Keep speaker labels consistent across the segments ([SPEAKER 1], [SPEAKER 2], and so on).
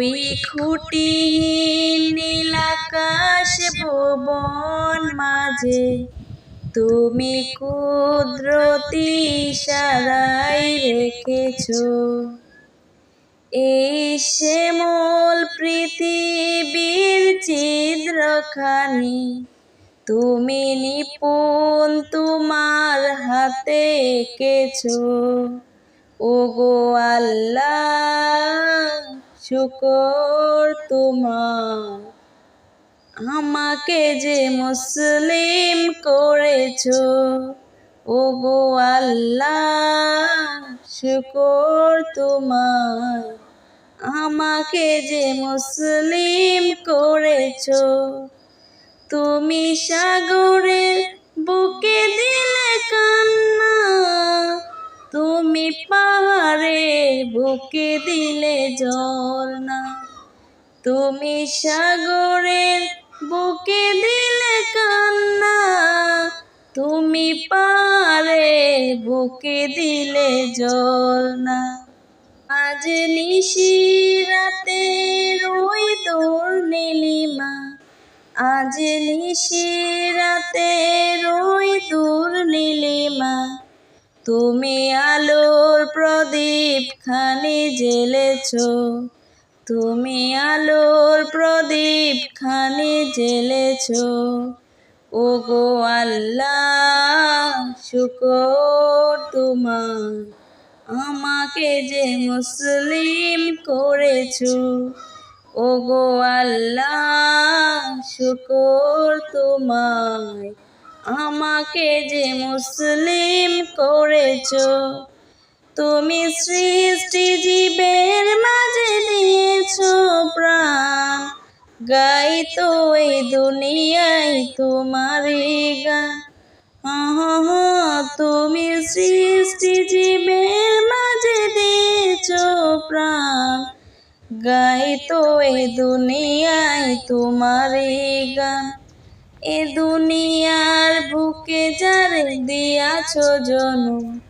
[SPEAKER 1] ওই খুঁটিহীন নীলাকাশ ভুবন মাঝে, তুমি কুদরতি সারাই রেখেছ। এই শ্যামল পৃথিবীর ছিদ্রখানি, তুমি নিপুণ তোমার হাতে এঁকেছ। ও গো আল্লাহ! শুকর তোমার। আমাকে যে মুসলিম করেছ ও গো আল্লাহ, শুকর তোমার। আমাকে যে মুসলিম করেছ, তুমি সাগরের বুকে দিলে বুকে দিলে ঝর্ণা। তুমি সাগরের বুকে দিলে কান্না। তুমি পারে বুকে দিলে ঝর্ণা। আজ নিশি রাতে রই তোর নীলিমা। আজ নিশি রাতে রই তোর নীলিমা। তুমি আলোর প্রদীপ খানি জেলেছ তুমি আলোর প্রদীপ খানি জেলেছ ও গো আল্লাহ, শুকর তোমার। আমাকে যে মুসলিম করেছ। ও গো আল্লাহ, শুকর তোমায় আমাকে যে মুসলিম করেছ। তুমি সৃষ্টি জীবের মাঝে দিয়েছ প্রাণ। গাই তো এই দুনিয়ায় তোমারই গান। তুমি সৃষ্টি জীবের মাঝে দিয়েছ প্রাণ। গাই তো এই দুনিয়ায় তোমারই গান। এ দুনিয়ার বুকে যারে দিয়াছ জনম।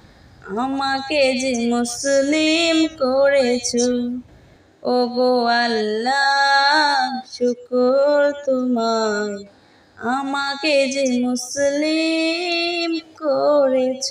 [SPEAKER 1] আমাকে যে মুসলিম করেছ ও গো আল্লাহ শুকর তোমায়। আমাকে যে মুসলিম করেছ